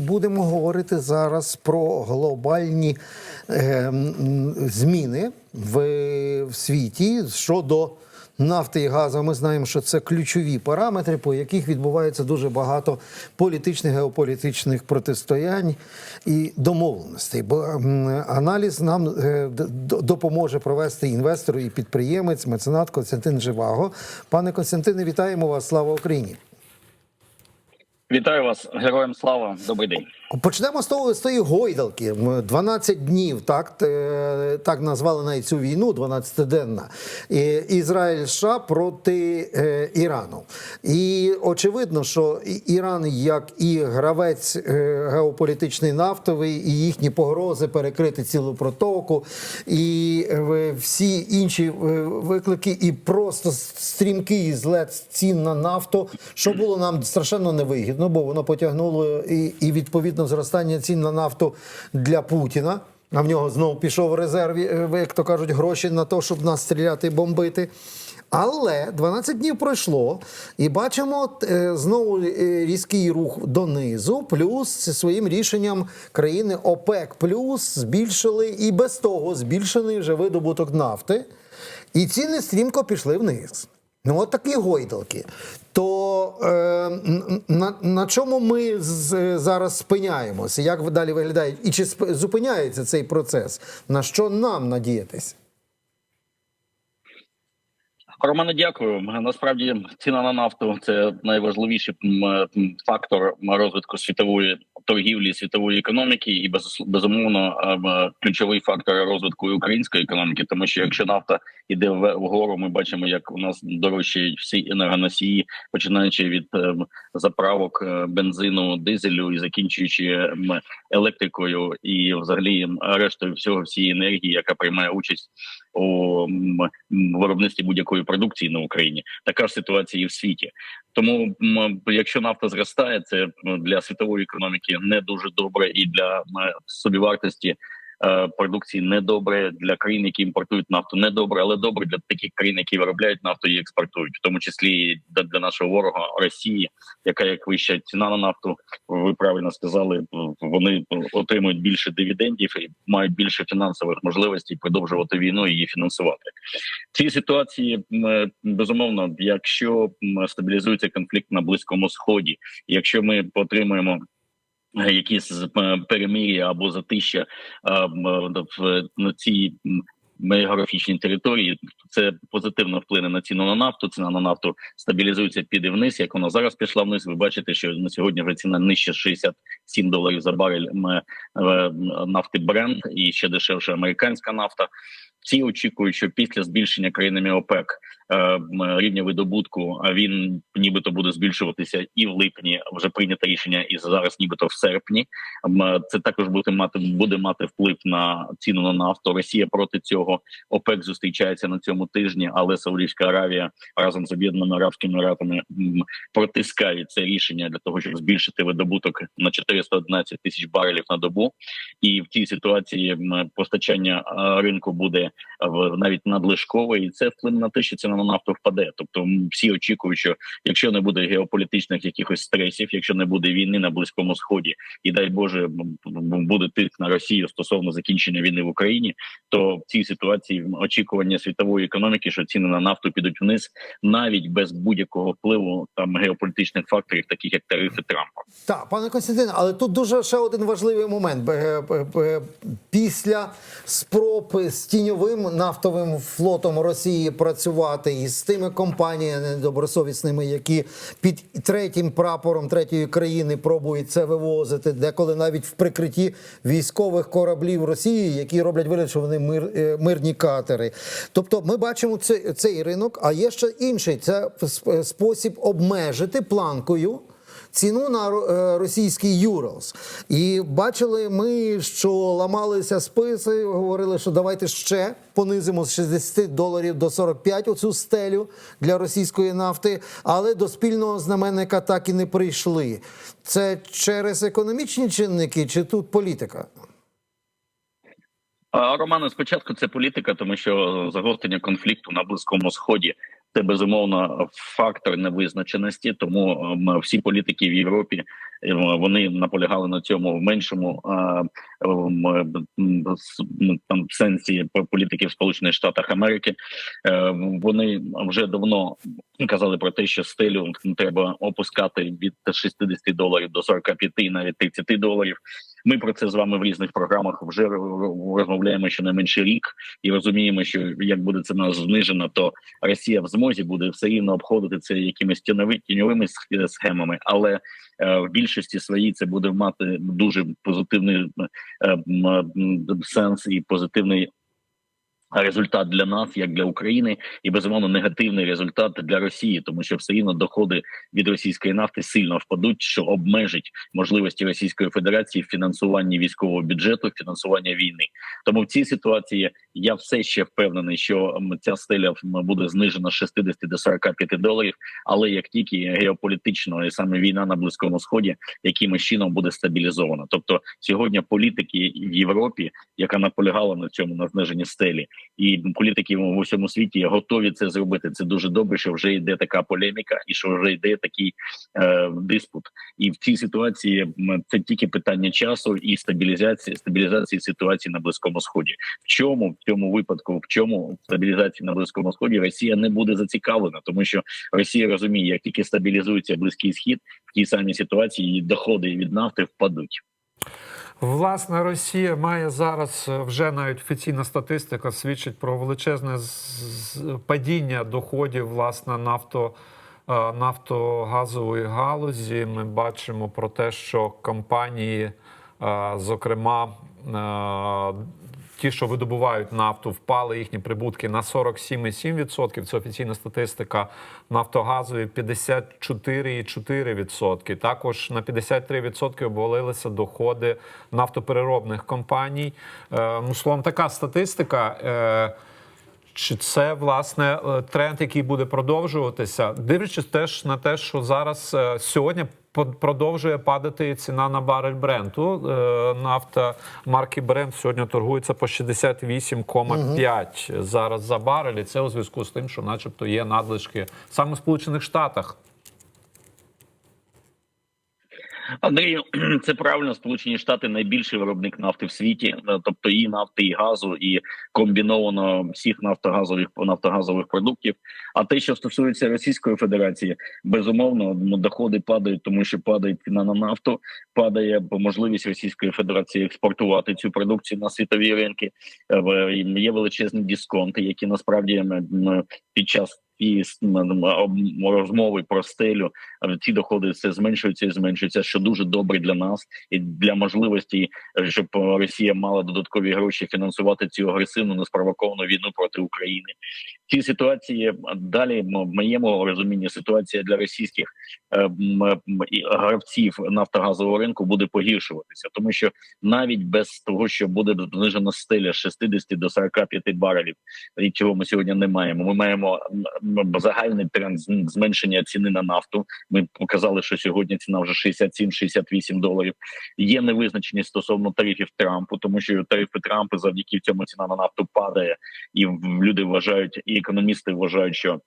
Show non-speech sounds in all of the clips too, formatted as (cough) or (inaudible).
Будемо говорити зараз про глобальні е, зміни в, в світі щодо нафти і газу. Ми знаємо, що це ключові параметри, по яких відбувається дуже багато політичних, геополітичних протистоянь і домовленостей. Бо аналіз нам е, допоможе провести інвестор і підприємець, меценат Костянтин Живаго. Пане Костянтине, вітаємо вас! Слава Україні! Вітаю вас, героям слава. Добрий день. Почнемо з того з тої гойдалки. М, 12 днів, так так назвали навіть цю війну, 12-денна. Ізраїль США проти е, Ірану. І очевидно, що Іран, як і гравець е, геополітичний нафтовий, і їхні погрози перекрити цілу протоку, і е, всі інші виклики, і просто стрімкий злет цін на нафту, що було нам страшенно невигідно, бо воно потягнуло і, і відповідно зростання цін на нафту для Путіна. А в нього знову пішов резерв, е, як то кажуть, гроші на те, щоб нас стріляти і бомбити. Але 12 днів пройшло, і бачимо е, знову е, різкий рух донизу. Плюс своїм рішенням країни ОПЕК плюс збільшили і без того збільшений вже видобуток нафти, і ціни стрімко пішли вниз. Ну, от такі гойдалки. То е, на, на чому ми з, зараз спиняємося? Як далі виглядає? І чи зупиняється цей процес? На що нам надіятися? Романе, дякую. Насправді ціна на нафту це найважливіший фактор розвитку світової торгівлі, світової економіки, і без, безумовно ем, ключовий фактор розвитку української економіки. Тому що якщо нафта йде вгору, ми бачимо, як у нас дорожчають всі енергоносії, починаючи від ем, заправок е, бензину, дизелю і закінчуючи ем, електрикою, і взагалі рештою всього всієї енергії, яка приймає участь у виробництві будь-якої продукції на Україні. Така ж ситуація і в світі. Тому, якщо нафта зростає, це для світової економіки не дуже добре, і для собівартості продукції недобре для країн, які імпортують нафту, недобре, але добре для таких країн, які виробляють нафту і експортують, в тому числі для- нашого ворога Росії, яка як вища ціна на нафту, ви правильно сказали, вони отримують більше дивідендів і мають більше фінансових можливостей продовжувати війну і її фінансувати. В цій ситуації м, безумовно, якщо стабілізується конфлікт на близькому сході, якщо ми отримаємо е, якісь е, перемир'я або затища е, в на цій географічній території, це позитивно вплине на ціну на нафту. Ціна на нафту стабілізується, піде вниз. Як вона зараз пішла вниз, ви бачите, що на сьогодні вже ціна нижче 67 доларів за барель е, нафти Brent і ще дешевше американська нафта. Всі очікують, що після збільшення країнами ОПЕК е, рівня видобутку, а він нібито буде збільшуватися і в липні. Вже прийнято рішення, і зараз, нібито в серпні. Це також буде мати буде мати вплив на ціну на нафту. Росія проти цього ОПЕК зустрічається на цьому тижні, але Саудівська Аравія разом з Об'єднаними Арабськими Еміратами протискає це рішення для того, щоб збільшити видобуток на 411 тисяч барелів на добу. І в цій ситуації постачання е, ринку буде в навіть надлишкове, і це вплине на те, що ціна на нафту впаде. Тобто всі очікують, що якщо не буде геополітичних якихось стресів, якщо не буде війни на близькому сході, і дай Боже буде тиск на Росію стосовно закінчення війни в Україні, то в цій ситуації очікування світової економіки, що ціни на нафту підуть вниз, навіть без будь-якого впливу там геополітичних факторів, таких як тарифи Трампа. Так, пане Константине, але тут дуже ще один важливий момент. Після спроб з тіньовим нафтовим флотом Росії працювати і з тими компаніями недобросовісними, які під третім прапором третьої країни пробують це вивозити, деколи навіть в прикритті військових кораблів Росії, які роблять вигляд, що вони мир, е, мирні катери. Тобто, ми бачимо цей, цей ринок, а є ще інший це спосіб обмежити планкою ціну на е, російський Юрос. І бачили ми, що ламалися списи, говорили, що давайте ще понизимо з 60 доларів до 45 оцю стелю для російської нафти, але до спільного знаменника так і не прийшли. Це через економічні чинники чи тут політика? Романе, спочатку це політика, тому що загострення конфлікту на близькому сході це безумовно фактор невизначеності. Тому ем, всі політики в Європі е, вони наполягали на цьому в меншому е, там сенсі по- політики в Сполучених Штатах Америки. Е, Вони вже давно казали про те, що стелю треба опускати від 60 доларів до 45, навіть 30 доларів. Ми про це з вами в різних програмах вже розмовляємо щонайменше рік і розуміємо, що як буде це нас знижена, то Росія в змозі буде все рівно обходити це якимись тіньовими схемами, але е, в більшості своїй це буде мати дуже позитивний е, сенс і позитивний. Результат для нас, як для України, і безумовно негативний результат для Росії, тому що все рівно доходи від російської нафти сильно впадуть, що обмежить можливості Російської Федерації в фінансуванні військового бюджету, фінансування війни. Тому в цій ситуації я все ще впевнений, що ця стеля буде знижена з 60 до 45 доларів. Але як тільки геополітично і саме війна на близькому сході, якимось чином буде стабілізована. Тобто сьогодні політики в Європі, яка наполягала на цьому на зниженні стелі, і політики в усьому світі готові це зробити. Це дуже добре, що вже йде така полеміка, і що вже йде такий е, диспут. І в цій ситуації це тільки питання часу і стабілізації стабілізації ситуації на близькому сході. В чому в цьому випадку, в чому стабілізації на близькому сході Росія не буде зацікавлена, тому що Росія розуміє, як тільки стабілізується близький схід, в тій самій ситуації її доходи від нафти впадуть. Власне, Росія має зараз е, вже навіть офіційна статистика свідчить про величезне падіння доходів власне нафто. е, Нафтогазової галузі ми бачимо про те, що компанії, е, зокрема, ті, що видобувають нафту, впали їхні прибутки на 47,7%. Це офіційна статистика. Нафтогазові 54,4%. Також на 53% обвалилися доходи нафтопереробних компаній. Е, Ну, словом, така статистика. Чи це власне е, тренд, який буде продовжуватися, дивлячись теж на те, що зараз е, сьогодні продовжує падати ціна на барель бренту. Е, Нафта марки Брент сьогодні торгується по 68,5 зараз за барель. І це у зв'язку з тим, що, начебто, є надлишки саме в Сполучених Штатах. Андрію, (clears throat) це правильно. Сполучені Штати найбільший виробник нафти в світі, е, тобто і нафти, і газу, і комбіновано всіх нафтогазових нафтогазових продуктів. А те, що стосується Російської Федерації, безумовно ну, доходи падають, тому що падає ціна на нафту, падає можливість Російської Федерації експортувати цю продукцію на світові ринки. Е, Є величезні дисконти, які насправді під час об- розмови про стелю ці доходи все зменшуються і зменшуються, що дуже добре для нас і для можливості, е, щоб Росія мала додаткові гроші фінансувати цю агресивну неспровоковану війну проти України. Цій ситуації далі в моєму розумінні ситуація для російських е, гравців нафтогазового ринку буде погіршуватися, тому що навіть без того, що буде знижена стеля з 60 до 45 барелів, і чого ми сьогодні не маємо. Ми маємо загальний тренд зменшення ціни на нафту. Ми показали, що сьогодні ціна вже 67-68 доларів. Є невизначеність стосовно тарифів Трампу, тому що тарифи Трампа завдяки цьому ціна на нафту падає, і люди вважають, і економісти вважають, що.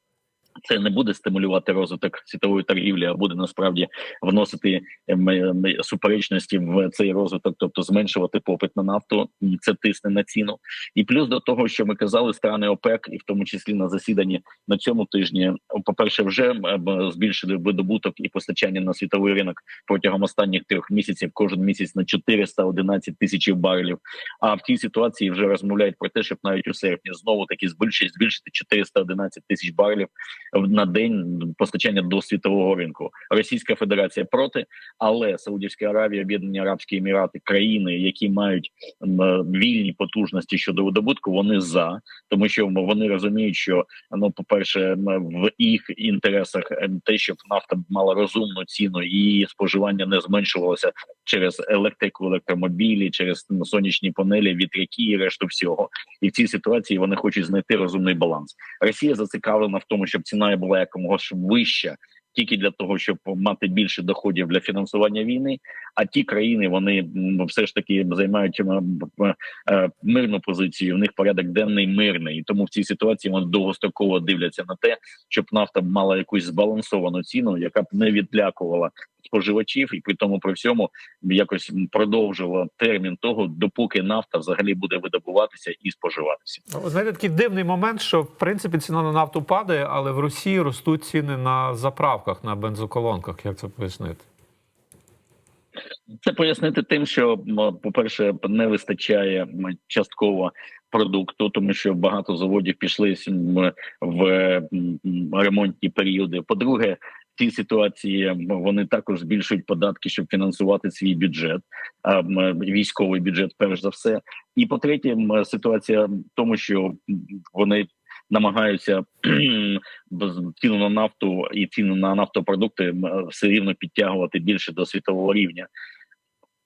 Це не буде стимулювати розвиток світової торгівлі, а буде насправді вносити ем, суперечності в цей розвиток, тобто зменшувати попит на нафту. І це тисне на ціну. І плюс до того, що ми казали, страни ОПЕК, і в тому числі на засіданні на цьому тижні, по перше, вже збільшили видобуток і постачання на світовий ринок протягом останніх трьох місяців, кожен місяць на 411 тисяч барелів. А в тій ситуації вже розмовляють про те, щоб навіть у серпні знову таки збільшити збільшити 411 тисяч барелів на день постачання до світового ринку. Російська Федерація проти, але Саудівська Аравія, Об'єднані Арабські Емірати, країни, які мають вільні потужності щодо видобутку, вони за, тому що вони розуміють, що ну, по перше, в їх інтересах е, те, щоб нафта мала розумну ціну, і її споживання не зменшувалося через електрику, електромобілі, через сонячні панелі, вітряки і решту всього. І в цій ситуації вони хочуть знайти розумний баланс. Росія зацікавлена в тому, щоб ціна була якомога ж вища. Тільки для того, щоб мати більше доходів для фінансування війни. А ті країни вони все ж таки займають е, мирну позицію. У них порядок денний мирний, і тому в цій ситуації вони довгостроково дивляться на те, щоб нафта мала якусь збалансовану ціну, яка б не відлякувала споживачів, і при тому при всьому якось продовжила термін того, допоки нафта взагалі буде видобуватися і споживатися. Знаєте, такий дивний момент, що в принципі ціна на нафту падає, але в Росії ростуть ціни на заправках, на бензоколонках. Як це пояснити? Це пояснити тим, що по-перше, не вистачає частково продукту, тому що багато заводів пішли в ремонтні періоди. По-друге, в цій ситуації вони також збільшують податки, щоб фінансувати свій бюджет, військовий бюджет, перш за все. І по-третє, ситуація в тому, що вони намагаються ціну на нафту і ціну на нафтопродукти все рівно підтягувати більше до світового рівня.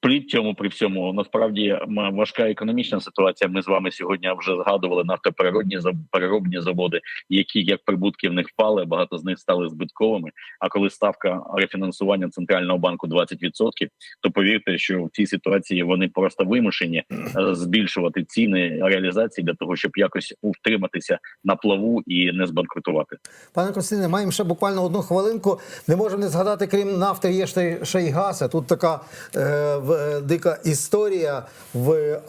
При цьому, при всьому, насправді важка економічна ситуація. Ми з вами сьогодні вже згадували нафтопереробні переробні заводи, які як прибутки в них впали, багато з них стали збитковими. А коли ставка рефінансування центрального банку 20%, то повірте, що в цій ситуації вони просто вимушені е, збільшувати ціни реалізації для того, щоб якось утриматися на плаву і не збанкрутувати. Пане Костяне, маємо ще буквально одну хвилинку. Не можемо не згадати, крім нафти, є ще, й- газ. Тут така е, дика історія. В, е,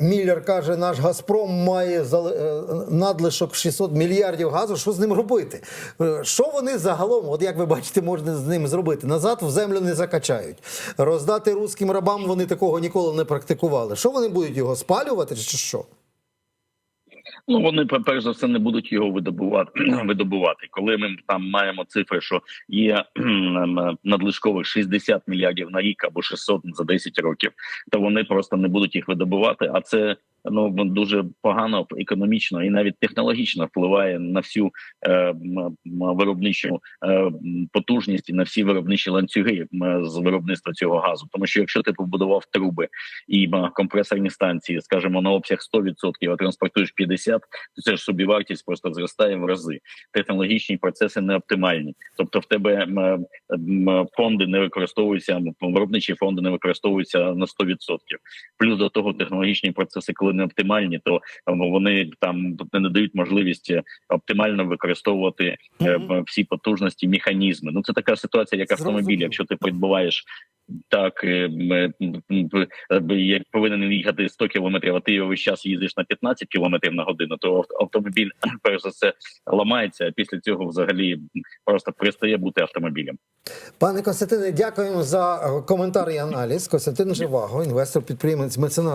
Міллер каже, наш Газпром має е, надлишок 600 мільярдів газу. Що з ним робити? Е, Що вони загалом, от як ви бачите, можна з ним зробити? Назад в землю не закачають. Роздати руським рабам вони такого ніколи не практикували. Що вони будуть його спалювати, чи що? Ну вони перш за все не будуть його видобувати. (clears throat) видобувати. Коли ми там маємо цифри, що є ем, надлишкових 60 мільярдів на рік або 600 за 10 років, то вони просто не будуть їх видобувати. А це ну дуже погано економічно і навіть технологічно впливає на всю е, виробничу е, потужність і на всі виробничі ланцюги з виробництва цього газу. Тому що якщо ти побудував труби і компресорні станції, скажімо, на обсяг 100%, а транспортуєш 50%, то це ж собівартість просто зростає в рази. Технологічні процеси не оптимальні. Тобто, в тебе фонди не використовуються, виробничі фонди не використовуються на 100%. Плюс до того технологічні процеси, коли не оптимальні, то вони там не дають можливість е, оптимально використовувати е, Мгм. всі потужності, механізми. Ну це така ситуація, як автомобіль. Якщо ти придбуваєш так, е, м, е, м, м, е, як повинен їхати 100 кілометрів, а ти його весь час їздиш на 15 кілометрів на годину, то автомобіль (clears throat) перш за все ламається, а після цього взагалі просто перестає бути автомобілем. Пане Костянтине, дякуємо за коментар і аналіз. Костянтин Живаго, інвестор, підприємець, меценат.